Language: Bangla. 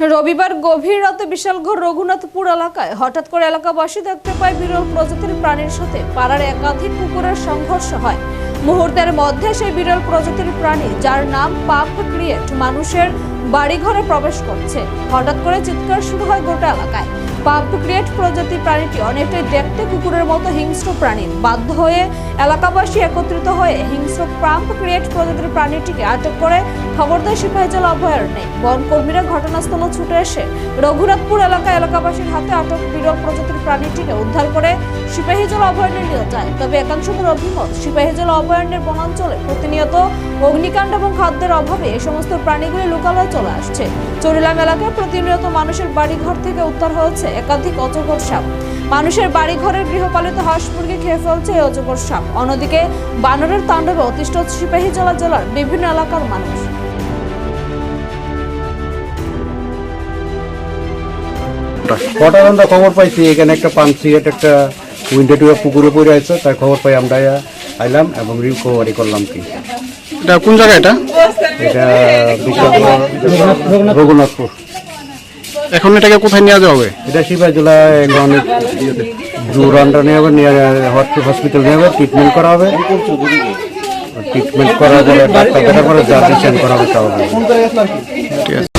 রবিবার গভীর রাতে বিশালগড় রঘুনাথপুর এলাকায় হঠাৎ করে এলাকাবাসী দেখতে পায় বিরল প্রজাতির প্রাণীর সাথে পাড়ার একাধিক কুকুরের সংঘর্ষ হয়। মুহূর্তের মধ্যে সেই বিরল প্রজাতির প্রাণী, যার নাম পাপ ক্রিয়েট, মানুষের বাড়িঘরে প্রবেশ করছে। হঠাৎ করে চিৎকার শুরু হয় গোটা এলাকায়। পাপ ক্রিয়েট প্রজাতির প্রাণীটি অনেকটাই দেখতে কুকুরের মতো হিংস্র প্রাণী বাধ্য হয়ে এলাকাবাসী একত্রিত হয়ে হিংস্র পাম্প ক্রিয়েট প্রজাতির প্রাণীটিকে আটক করে খবর দেয় সিপাহীজল অভয়ারণ্যে। বন কর্মীরা ঘটনাস্থলে ছুটে এসে রঘুনাথপুর এলাকা এলাকাবাসীর হাতে আটক বিরল প্রজাতির প্রাণীটিকে উদ্ধার করে সিপাহীজল অভয়ারণ্যে নিয়ে যায়। তবে একাংশদের অভিমত সিপাহীজল অভয়ারণ্যের বনাঞ্চলে প্রতিনিয়ত অগ্নিকাণ্ড এবং খাদ্যের অভাবে এই সমস্ত প্রাণীগুলি লোকালয়ে চলে আসছে। চরিলাম এলাকায় প্রতিনিয়ত মানুষের বাড়িঘর থেকে উদ্ধার হয়েছে একাধিক অজগর সাপ। মানুষের বাড়িঘরের গৃহপালিত হাঁস মুরগি খেয়ে ফেলছে এই অজগর সাপ। অন্যদিকে, বানরের তাণ্ডবে অতিষ্ঠ সিপাহীজলা জেলার বিভিন্ন এলাকার মানুষ। কটার আমরা খবর পাইছি, এখানে একটা পান সিগারেট, একটা উইন্ডো টুয়ে পুকুরে পড়ে আছে, তার খবর পাই আমরা আইলাম এবং রিকভারি করলাম কি? এটা কোন জায়গা এটা? এটা রঘুনাথপুর। এখন এটাকে কোথায় নিয়ে যাওয়া হবে? এটা শিবাই জেলা অনেক আন্ডার নিয়ে হবে নিয়ে হসপিটাল নিয়ে হবে ট্রিটমেন্ট করা হবে। ট্রিটমেন্ট করা পরে ডাক্তার করা হবে তা হবে। ঠিক আছে।